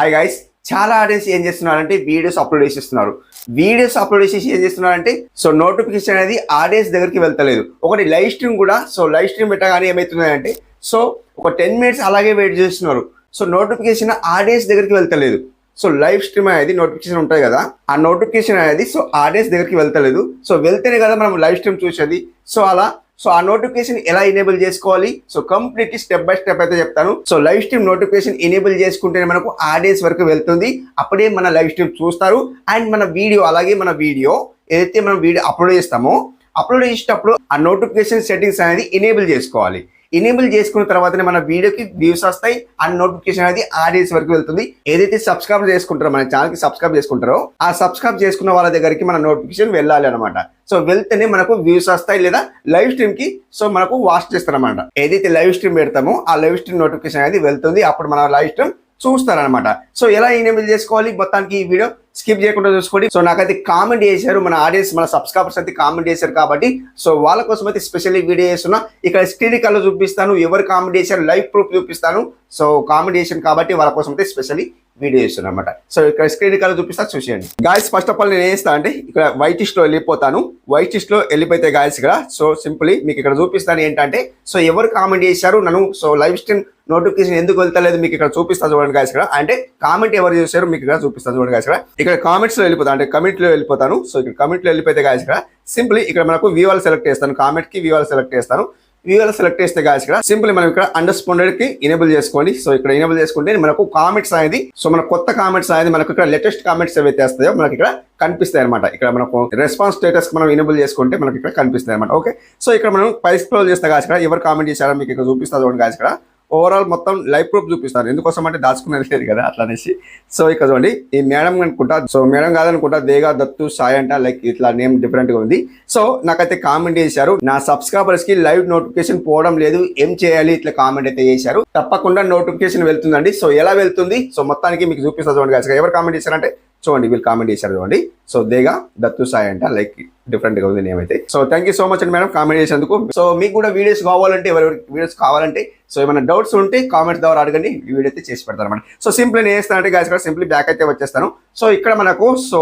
Hi guys చాలా audience ఏం చేస్తున్నారంటే వీడియోస్ అప్లోడ్ చేసేస్తున్నారు. వీడియోస్ అప్లోడ్ చేసేసి ఏం చేస్తున్నారంటే సో నోటిఫికేషన్ అనేది ఆడియన్స్ దగ్గరికి వెళ్తలేదు. ఒకటి లైవ్ స్ట్రీమ్ కూడా సో లైవ్ స్ట్రీమ్ పెట్టగానే ఏమవుతుందంటే సో ఒక టెన్ మినిట్స్ అలాగే వెయిట్ చేస్తున్నారు. సో నోటిఫికేషన్ ఆడియన్స్ దగ్గరికి వెళ్తలేదు. సో లైవ్ స్ట్రీమ్ అనేది నోటిఫికేషన్ ఉంటుంది కదా ఆ నోటిఫికేషన్ అనేది సో ఆడియన్స్ దగ్గరికి వెళ్తలేదు. సో వెళ్తేనే కదా మనం లైవ్ స్ట్రీమ్ చూసేది. సో అలా సో ఆ నోటిఫికేషన్ ఎలా ఎనేబుల్ చేసుకోవాలి? So complete step by step అయితే చెప్తాను. So live stream notification enable చేసుకుంటేనే మనకు ఆడియన్స్ వరకు వెళ్తుంది. అప్పుడే మన లైవ్ స్ట్రీమ్ చూస్తారు. అండ్ మన వీడియో అలాగే మన వీడియో ఏదైతే మనం వీడియో అప్లోడ్ చేస్తామో అప్లోడ్ చేసేటప్పుడు ఆ నోటిఫికేషన్ సెట్టింగ్స్ అనేది ఎనేబుల్ చేసుకోవాలి. ఎనేబుల్ చేసుకున్న తర్వాతనే మన వీడియోకి వ్యూస్ వస్తాయి అండ్ నోటిఫికేషన్ అనేది ఆడియన్స్ వరకు వెళ్తుంది. ఏదైతే సబ్స్క్రైబ్ చేసుకుంటారో మన ఛానల్కి సబ్స్క్రైబ్ చేసుకుంటారో ఆ సబ్స్క్రైబ్ చేసుకున్న వాళ్ళ దగ్గరికి మన నోటిఫికేషన్ వెళ్ళాలి అనమాట సో వెళ్తేనే మనకు వ్యూస్ వస్తాయి లేదా లైవ్ స్ట్రీమ్కి సో మనకు వాచ్ చేస్తారన్నమాట. ఏదైతే లైవ్ స్ట్రీమ్ పెడతామో ఆ లైవ్ స్ట్రీమ్ నోటిఫికేషన్ అనేది వెళ్తుంది. అప్పుడు మన లైవ్ స్ట్రీమ్ చూస్తారనమాట సో ఎలా ఎనేబుల్ చేసుకోవాలి? మొత్తానికి ఈ వీడియో స్కిప్ చేయకుండా చూసుకోండి. సో నాకైతే కామెంట్ చేశారు మన ఆడియన్స్ మన సబ్స్క్రైబర్స్ అయితే కామెంట్ చేశారు కాబట్టి సో వాళ్ళ కోసం అయితే స్పెషల్లీ వీడియో చేస్తున్నా. ఇక్కడ స్క్రీన్ కలర్ చూపిస్తాను ఎవరు కామెంట్ చేశారు లైవ్ ప్రూఫ్ చూపిస్తాను. సో కామెంట్ చేశాను కాబట్టి వాళ్ళ కోసం అయితే స్పెషల్లీ వీడియో చేస్తున్నాను అనమాట సో ఇక్కడ స్క్రీన్ కలర్ చూపిస్తా చూసేయండి. గాయస్ ఫస్ట్ ఆఫ్ ఆల్ నేను ఏం అంటే ఇక్కడ వైట్లో వెళ్ళిపోతాను. వైట్లో వెళ్ళిపోతే గాయస్ ఇక్కడ సో సింపుల్లీ మీకు ఇక్కడ చూపిస్తాను ఏంటంటే సో ఎవరు కామెంట్ చేశారు నన్ను సో లైవ్ స్ట్రీమ్ నోటిఫికేషన్ ఎందుకు వెళ్తలేదు మీకు ఇక్కడ చూపిస్తా చూడండి గాయస్ ఇక్కడ. అంటే కామెంట్ ఎవరు చేశారు మీకు ఇక్కడ చూపిస్తాను చూడండి గాయస్ ఇక్కడ. ఇక్కడ కామెంట్స్లో వెళ్ళిపోతాను అంటే కమెంట్లో వెళ్ళిపోతాను. సో ఇక్కడ కమెంట్లో వెళ్ళిపోతే గాయస్ ఇక్కడ సింప్లీ ఇక్కడ మనకు వివాల్ సెలెక్ట్ చేస్తాను. కామెంట్కి వివాల్ సెలెక్ట్ చేస్తాను. వివాల్ సెలెక్ట్ చేస్తే గాయస్ ఇక్కడ సింపుల్ మనం ఇక్కడ అండర్స్పాండెడ్కి ఎనేబుల్ చేసుకోండి. సో ఇక్కడ ఎనేబుల్ చేసుకుంటే మనకు కామెంట్స్ అనేది సో మన కొత్త కామెంట్స్ అనేది మనకు ఇక్కడ లేటెస్ట్ కామెంట్స్ ఏవైతే వస్తాయో మనకి ఇక్కడ కనిపిస్తాయి అనమాట ఇక్కడ మనకు రెస్పాన్స్ స్టేటస్ మనం ఎనేబుల్ చేసుకుంటే మనకి ఇక్కడ కనిపిస్తాయి అనమాట ఓకే సో ఇక్కడ మనం పై స్క్రోల్ చేస్తే గాయస్ ఇక్కడ ఎవరు కామెంట్ చేశారో మీకు ఇక్కడ చూపిస్తా చూడండి గాయస్ ఇక్కడ. ఓవరాల్ మొత్తం లైవ్ ప్రూఫ్ చూపిస్తారు. ఎందుకోసం అంటే దాచుకునేది లేదు కదా అట్లా అనేసి సో ఇక్కడ చూడండి ఈ మేడం అనుకుంటా సో మేడం కాదనుకుంటా దేగా దత్తు సాయి అంట లైక్ ఇట్లా నేమ్ డిఫరెంట్గా ఉంది. సో నాకైతే కామెంట్ చేశారు. నా సబ్స్క్రైబర్స్కి లైవ్ నోటిఫికేషన్ పోవడం లేదు. ఏం చేయాలి? ఇట్లా కామెంట్ అయితే చేశారు. తప్పకుండా నోటిఫికేషన్ వెళ్తుందండి. సో ఎలా వెళ్తుంది? సో మొత్తానికి మీకు చూపిస్తా చూడండి ఎవరు కామెంట్ చేశారంటే చూడండి వీళ్ళు కామెంట్ చేశారు చూడండి. సో దేగా దత్తు సాయి అంట లైక్ డిఫరెంట్గా ఉంది నేమ్ అయితే. So thank you so much అండి మేడం కామెంట్ చేసేందుకు సో మీకు కూడా వీడియోస్ కావాలంటే ఎవరెవరి వీడియోస్ కావాలంటే సో ఏమైనా డౌట్స్ ఉంటే కామెంట్స్ ద్వారా అడగండి వీడియో అయితే చేసి పెడతాను అనమాట సో సింపుల్ నేను చేస్తానంటే గాయస్ కూడా సింప్లీ బ్యాక్ అయితే వచ్చేస్తాను. సో ఇక్కడ మనకు సో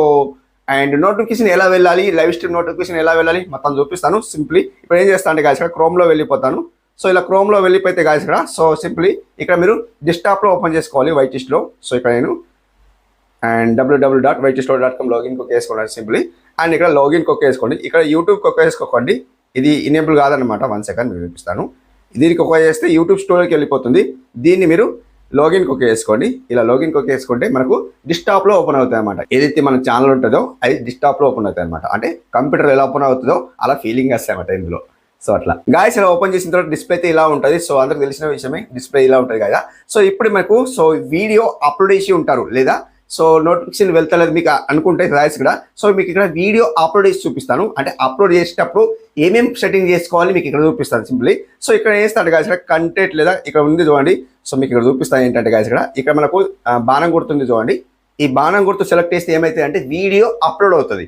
అండ్ నోటిఫికేషన్ ఎలా వెళ్ళాలి లైవ్ స్ట్రీమ్ నోటిఫికేషన్ ఎలా వెళ్ళాలి మొత్తం చూపిస్తాను సింప్లీ ఇప్పుడు ఏం చేస్తాను అంటే గాయస్ ఇక్కడ క్రోమ్లో వెళ్ళిపోతాను. సో ఇలా క్రోమ్లో వెళ్ళిపోతే గాయస్ ఇక్కడ సో సింప్లీ ఇక్కడ మీరు డిస్టాప్లో ఓపెన్ చేసుకోవాలి వైట్లో. సో ఇక్కడ నేను and W W dot white store dot com login cook వేసుకోండి సింప్లీ అండ్ ఇక్కడ లాగిన్ కుక్ వేసుకోండి ఇక్కడ యూట్యూబ్ కుక్ వేసుకోకండి ఇది ఇనేబుల్ కాదనమాట వన్ సెకండ్ మీరు చూపిస్తాను. దీనికి ఒక చేస్తే యూట్యూబ్ స్టోర్కి వెళ్ళిపోతుంది. దీన్ని మీరు లాగిన్ కుక్ వేసుకోండి ఇలా లాగిన్ కుక్ వేసుకుంటే మనకు డిస్టాప్లో ఓపెన్ అవుతాయి అనమాట ఏదైతే మన ఛానల్ ఉంటుందో అది డిస్టాప్లో ఓపెన్ అవుతాయి అనమాట అంటే కంప్యూటర్ ఎలా ఓపెన్ అవుతుందో అలా ఫీలింగ్ వస్తాయి అన్నమాట ఇందులో. సో అట్లా. గాయస్ ఇలా ఓపెన్ చేసిన తర్వాత డిస్ప్లే అయితే ఇలా ఉంటుంది. సో అందరికి తెలిసిన విషయమే డిస్ప్లే ఇలా ఉంటుంది కదా. సో ఇప్పుడు మనకు సో వీడియో అప్లోడ్ చేసి ఉంటారు. లేదా సో నోటిఫికేషన్ వెళ్తలేదు మీకు అనుకుంటే రాయస్ ఇక్కడ. సో మీకు ఇక్కడ వీడియో అప్లోడ్ చేసి చూపిస్తాను. అంటే అప్లోడ్ చేసేటప్పుడు ఏమేమి సెట్టింగ్ చేసుకోవాలి మీకు ఇక్కడ చూపిస్తాను సింప్లీ సో ఇక్కడ వేస్తాడు కాదు ఇక్కడ కంటెంట్ లేదా ఇక్కడ ఉంది చూడండి. సో మీకు ఇక్కడ చూపిస్తాను ఏంటంటే కాదు ఇక్కడ ఇక్కడ మనకు బాణం గుర్తుంది చూడండి. ఈ బాణం గుర్తు సెలెక్ట్ చేస్తే ఏమైతే అంటే వీడియో అప్లోడ్ అవుతుంది.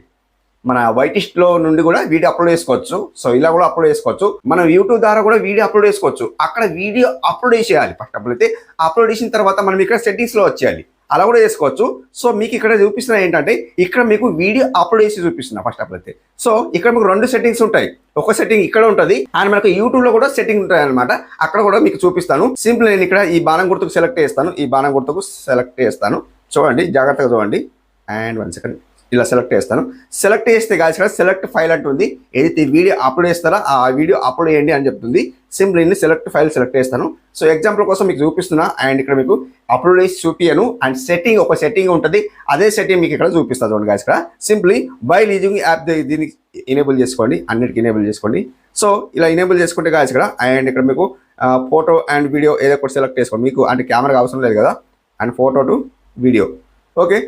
మన వైటిస్ట్లో నుండి కూడా వీడియో అప్లోడ్ చేసుకోవచ్చు. సో ఇలా కూడా అప్లోడ్ చేసుకోవచ్చు. మనం యూట్యూబ్ ద్వారా కూడా వీడియో అప్లోడ్ చేసుకోవచ్చు. అక్కడ వీడియో అప్లోడ్ చేసేయాలి. ఫస్ట్ అప్లోడ్ అయితే అప్లోడ్ చేసిన తర్వాత మనం ఇక్కడ సెట్టింగ్స్లో వచ్చేయాలి. అలా కూడా చేసుకోవచ్చు. సో మీకు ఇక్కడ చూపిస్తున్న ఏంటంటే ఇక్కడ మీకు వీడియో అప్లోడ్ చేసి చూపిస్తున్నా ఫస్ట్ అప్పుడు అయితే. సో ఇక్కడ మీకు రెండు సెట్టింగ్స్ ఉంటాయి. ఒక సెట్టింగ్ ఇక్కడ ఉంటుంది అండ్ మనకు యూట్యూబ్లో కూడా సెట్టింగ్ ఉంటాయి అనమాట అక్కడ కూడా మీకు చూపిస్తాను. సింపుల్ నేను ఇక్కడ ఈ బాణం గుర్తుకు సెలెక్ట్ చేస్తాను. ఈ బాణం గుర్తుకు సెలెక్ట్ చేస్తాను. చూడండి జాగ్రత్తగా చూడండి. అండ్ వన్ సెకండ్ ఇలా సెలెక్ట్ చేస్తాను. సెలెక్ట్ చేస్తే కాదు ఇక్కడ సెలెక్ట్ ఫైల్ అంటుంది ఏదైతే వీడియో అప్లోడ్ చేస్తారో ఆ వీడియో అప్లోడ్ చేయండి అని చెప్తుంది. సింప్లీ సెలెక్ట్ ఫైల్ సెలెక్ట్ చేస్తాను. సో ఎగ్జాంపుల్ కోసం మీకు చూపిస్తున్నా అండ్ ఇక్కడ మీకు అప్లోడ్ చేసి చూపియను. అండ్ సెట్టింగ్ ఒక సెట్టింగ్ ఉంటుంది. అదే సెట్టింగ్ మీకు ఇక్కడ చూపిస్తాను చూడండి guys ఇక్కడ. సింప్లీ బై లీజింగ్ యాప్ దీన్ని ఎనేబుల్ చేసుకోండి. అన్నిటికీ ఎనేబుల్ చేసుకోండి. సో ఇలా ఎనేబుల్ చేసుకుంటే కాదు ఇక్కడ అండ్ ఇక్కడ మీకు ఫోటో అండ్ వీడియో ఏదో ఒకటి సెలెక్ట్ చేసుకోండి. మీకు అంటే కెమెరా అవసరం లేదు కదా. And photo to video okay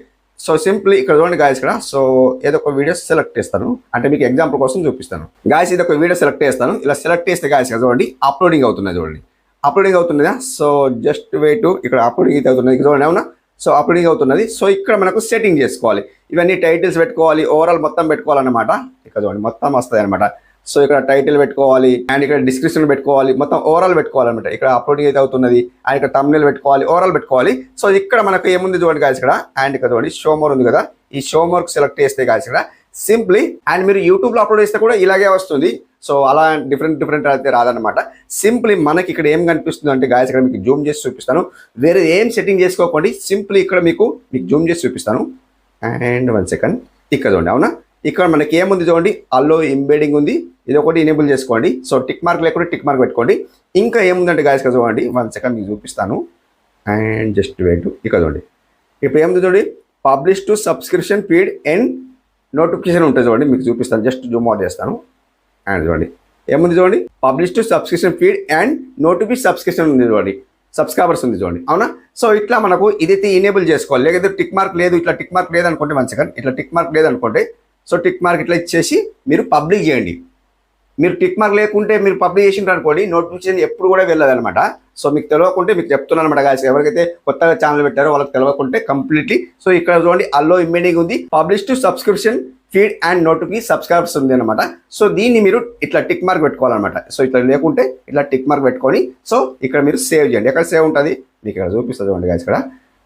so simply ఇక్కడ చూడండి గాయస్ ఇక్కడ. సో ఏదో ఒక వీడియో సెలెక్ట్ చేస్తాను. అంటే మీకు ఎగ్జాంపుల్ కోసం చూపిస్తాను. గాయస్ ఇది ఒక వీడియో సెలెక్ట్ చేస్తాను. ఇలా సెలెక్ట్ చేస్తే గాయస్ ఇక్కడ చూడండి అప్లోడింగ్ అవుతున్నాయి చూడండి. అప్లోడింగ్ అవుతున్నదా సో జస్ట్ వెయిట్ ఇక్కడ అప్లోడింగ్ అయితే అవుతున్నది. చూడండి అవునా? సో అప్లోడింగ్ అవుతున్నది. సో ఇక్కడ మనకు సెట్టింగ్ చేసుకోవాలి. ఇవన్నీ టైటిల్స్ పెట్టుకోవాలి ఓవరాల్ మొత్తం పెట్టుకోవాలన్నమాట. ఇక్కడ చూడండి మొత్తం వస్తాయి అనమాట సో ఇక్కడ టైటిల్ పెట్టుకోవాలి అండ్ ఇక్కడ డిస్క్రిప్షన్ పెట్టుకోవాలి మొత్తం ఓవరాల్ పెట్టుకోవాలన్నమాట. ఇక్కడ అప్లోడింగ్ అయితే అవుతున్నది అండ్ ఇక్కడ తమ్నేల్ పెట్టుకోవాలి ఓవరాల్ పెట్టుకోవాలి. సో ఇక్కడ మనకు ఏముంది చూడండి కాదు ఇక్కడ. అండ్ ఇక్కడ చూడండి షోమోర్ ఉంది కదా. ఈ షో సెలెక్ట్ చేస్తే కాదు ఇక్కడ. సింప్లీ అండ్ మీరు యూట్యూబ్లో అప్లోడ్ చేస్తే కూడా ఇలాగే వస్తుంది. సో అలా డిఫరెంట్ డిఫరెంట్ అయితే రాదనమాట సింప్లీ మనకి ఇక్కడ ఏం కనిపిస్తుంది అంటే గాయస్ ఇక్కడ మీకు జూమ్ చేసి చూపిస్తాను. వేరే ఏం సెట్టింగ్ చేసుకోకండి సింప్లీ ఇక్కడ మీకు మీకు జూమ్ చేసి చూపిస్తాను. అండ్ వన్ సెకండ్ ఇక్కడ చూడండి అవునా? ఇక్కడ మనకి ఏముంది చూడండి అల్లో ఎంబెడింగ్ ఉంది. ఇది ఒకటి ఎనేబుల్ చేసుకోండి. సో టిక్ మార్క్ లేకుండా టిక్ మార్క్ పెట్టుకోండి. ఇంకా ఏముందంటే గాయస్ ఇక్కడ చూడండి. వన్ సెకండ్ మీకు చూపిస్తాను. అండ్ జస్ట్ వెయిట్ ఇక్కడ చూడండి. ఇప్పుడు ఏముంది చూడండి? Publish to subscription feed and notification ఉంటుంది చూడండి. మీకు చూపిస్తాను. జస్ట్ జూమ్ అవుట్ చేస్తాను. అండ్ చూడండి. ఏముంది చూడండి? Publish to subscription feed and notification subscription ఉంది చూడండి. సబ్స్క్రైబర్స్ ఉంది చూడండి. అవునా? సో ఇట్లా మనకు ఇదైతే ఇనేబుల్ చేసుకోవాలి. లేకపోతే టిక్ మార్క్ లేదు ఇట్లా టిక్ మార్క్ లేదనుకోండి వన్ సెకండ్ ఇట్లా టిక్ మార్క్ లేదనుకోండి సో టిక్ మార్క్ ఇట్లా ఇచ్చేసి మీరు పబ్లిక్ చేయండి. మీరు టిక్ మార్క్ లేకుంటే మీరు పబ్లిక్ చేసిండ్రు అనుకోండి నోటిఫికేషన్ ఎప్పుడు కూడా వెళ్ళదు అనమాట సో మీకు తెలియకుంటే మీకు చెప్తున్నాను అనమాట guys. ఎవరికైతే కొత్తగా ఛానల్ పెట్టారో వాళ్ళకి తెలియకుంటే కంప్లీట్లీ సో ఇక్కడ చూడండి అల్లో ఇమ్మీడియట్ ఉంది. Publish to subscription feed and notification subscribers ఉంది అనమాట సో దీన్ని మీరు ఇట్లా టిక్ మార్క్ పెట్టుకోవాలన్నమాట. సో ఇట్లా లేకుంటే ఇట్లా టిక్ మార్క్ పెట్టుకొని సో ఇక్కడ మీరు సేవ్ చేయండి. ఎక్కడ సేవ్ ఉంటుంది? మీకు ఇక్కడ చూపిస్తుంది చూడండి guys ఇక్కడ.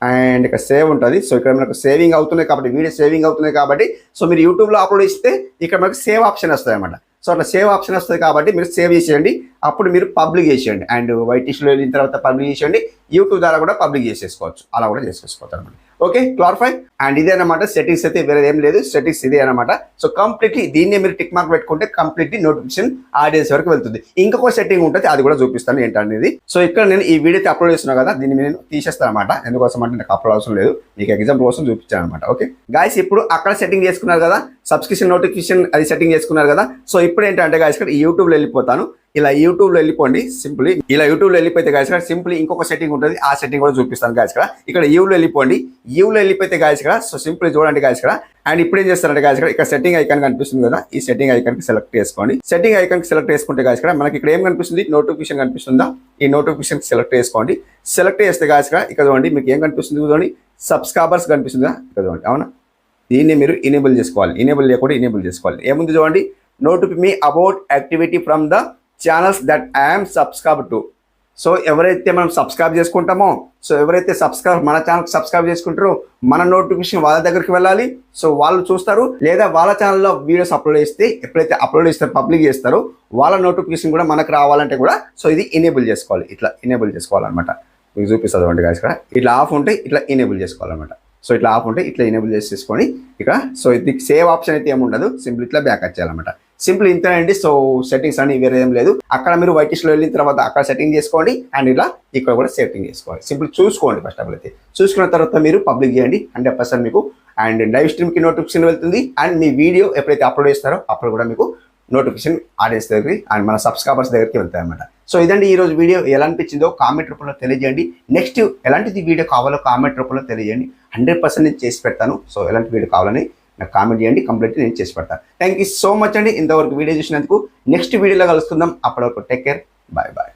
అండ్ ఇక్కడ సేవ్ ఉంటుంది. సో ఇక్కడ మనకు సేవింగ్ అవుతున్నాయి కాబట్టి వీడియో సేవింగ్ అవుతున్నాయి కాబట్టి సో మీరు యూట్యూబ్లో అప్లోడ్ ఇస్తే ఇక్కడ మనకు సేవ్ ఆప్షన్ వస్తుంది అనమాట సో అట్లా సేవ్ ఆప్షన్ వస్తుంది కాబట్టి మీరు సేవ్ చేసేయండి. అప్పుడు మీరు పబ్లిక్ చేసేయండి. అండ్ వైట్ ఇష్యూలో వెళ్ళిన తర్వాత పబ్లిక్ చేసేయండి. యూట్యూబ్ ద్వారా కూడా పబ్లిక్ చేసేసుకోవచ్చు. అలా కూడా చేసేసుకోవచ్చు అనమాట ఓకే క్లారిఫై అండ్ ఇదే అనమాట సెట్టింగ్స్ అయితే వేరే ఏం లేదు సెట్టింగ్స్ ఇదే అనమాట సో కంప్లీట్లీ దీన్నే మీరు టిక్ మార్క్ పెట్టుకుంటే కంప్లీట్లీ నోటిఫికేషన్ ఆడియన్స్ వరకు వెళ్తుంది. ఇంకొక సెట్టింగ్ ఉంటుంది అది కూడా చూపిస్తాను ఏంటనేది. సో ఇక్కడ నేను ఈ వీడియో అయితే అప్లోడ్ చేస్తున్నా కదా దీన్ని నేను తీసేస్తాను అనమాట ఎందుకోసం అంటే నాకు అప్లోడ్ అవసరం లేదు మీకు ఎగ్జాంపుల్ కోసం చూపించాను అనమాట ఓకే గాయస్ ఇప్పుడు అక్కడ సెట్టింగ్ చేసుకున్నారు కదా సబ్స్క్రిప్షన్ నోటిఫికేషన్ అది సెట్టింగ్ చేసుకున్నారు కదా. సో ఇప్పుడు ఏంటంటే గాయస్ ఇక్కడ యూట్యూబ్లో వెళ్ళిపోతాను. ఇలా యూట్యూబ్లో వెళ్ళిపోండి సింపుల్. ఇలా యూట్యూబ్లో వెళ్ళిపోతే గాయస్ ఇక్కడ సింపుల్ ఇంకొక సెట్టింగ్ ఉంటుంది. ఆ సెట్టింగ్ కూడా చూపిస్తాను గాయస్ ఇక్కడ ఇక్కడ యూలో వెళ్ళిపోండి. యూలో వెళ్ళిపోతే గాయస్ ఇక్కడ సో సింపుల్ చూడండి గాయస్ ఇక్కడ అండ్ ఇప్పుడు ఏం చేస్తారంటే గాయస్ ఇక్కడ ఇక్కడ సెట్టింగ్ ఐకాన్ కనిపిస్తుంది కదా ఈ సెట్టింగ్ ఐకాన్కి సెలెక్ట్ చేసుకోండి. సెట్టింగ్ ఐకాన్కి సెలెక్ట్ చేసుకుంటే గాయస్ ఇక్కడ మనకి ఇక్కడ ఏం కనిపిస్తుంది? నోటిఫికేషన్ కనిపిస్తుందా? ఈ నోటిఫికేషన్ సెలెక్ట్ చేసుకోండి. సెలెక్ట్ చేస్తే గాయస్ ఇక్కడ ఇక్కడ చూడండి మీకు ఏం కనిపిస్తుంది చూడండి? సబ్స్క్రైబర్స్ కనిపిస్తుందా? ఇక్కడ చూడండి అవునా? దీన్ని మీరు ఇనేబుల్ చేసుకోవాలి. ఇనేబుల్ లేకుండా ఇనేబుల్ చేసుకోవాలి. ఏముంది చూడండి? Notify me about activity from the channels that I'm subscribe to so ఎవరైతే మనం సబ్స్క్రైబ్ చేసుకుంటామో సో ఎవరైతే సబ్స్క్రైబ్ మన ఛానల్కి సబ్స్క్రైబ్ చేసుకుంటారో మన నోటిఫికేషన్ వాళ్ళ దగ్గరికి వెళ్ళాలి. సో వాళ్ళు చూస్తారు లేదా వాళ్ళ ఛానల్లో వీడియోస్ అప్లోడ్ చేస్తే ఎప్పుడైతే అప్లోడ్ చేస్తారో పబ్లిక్ చేస్తారో వాళ్ళ నోటిఫికేషన్ కూడా మనకు రావాలంటే కూడా సో ఇది ఇనేబుల్ చేసుకోవాలి. ఇట్లా ఇనేబుల్ చేసుకోవాలన్నమాట. మీకు చూపిస్తుంది అండి guys ఇక్కడ. ఇట్లా ఆఫ్ ఉంటే ఇట్లా ఇనేబుల్ చేసుకోవాలన్నమాట. సో ఇట్లా ఆఫ్ ఉంటే ఇట్లా ఎనేబుల్ తీసుకొని ఇక్కడ సో ఇది సేవ్ ఆప్షన్ అయితే ఏమి ఉండదు సింపుల్ ఇట్లా బ్యాక్ వచ్చేయాలన్నమాట సింపుల్ ఇంతేనండి సో సెట్టింగ్స్ అని వేరే ఏం లేదు. అక్కడ మీరు వైటిష్లో వెళ్ళిన తర్వాత అక్కడ సెట్టింగ్ చేసుకోండి. అండ్ ఇలా ఇక్కడ కూడా సెట్టింగ్ చేసుకోవాలి. సింపుల్ చూసుకోండి ఫస్ట్ ఆఫ్ ఆల్ అయితే. చూసుకున్న తర్వాత మీరు పబ్లిక్ చేయండి. హండ్రెడ్ పర్సెంట్ మీకు. అండ్ లైవ్ స్ట్రీమ్కి నోటిఫికేషన్ వెళ్తుంది. అండ్ మీ వీడియో ఎప్పుడైతే అప్లోడ్ చేస్తారో అప్పుడు కూడా మీకు నోటిఫికేషన్ ఆడియన్స్ దగ్గరికి అండ్ మన సబ్స్క్రైబర్స్ దగ్గరికి వెళ్తాయి అనమాట సో ఇదండి ఈ రోజు వీడియో. ఎలా అనిపించిందో కామెంట్ రూపంలో తెలియజేయండి. నెక్స్ట్ ఎలాంటిది వీడియో కావాలో కామెంట్ రూపంలో తెలియజేయండి. హండ్రెడ్ పర్సెంట్ నేను చేసి పెడతాను. సో ఎలాంటి వీడియో కావాలని నాకు కామెంట్ చేయండి కంప్లీట్ నేను చేసి పెడతాను థ్యాంక్ యూ సో మచ్ అండి. ఇంతవరకు వీడియో చూసినందుకు నెక్స్ట్ వీడియోలో కలుసుకుందాం. అప్పటివరకు టేక్ కేర్. Bye bye.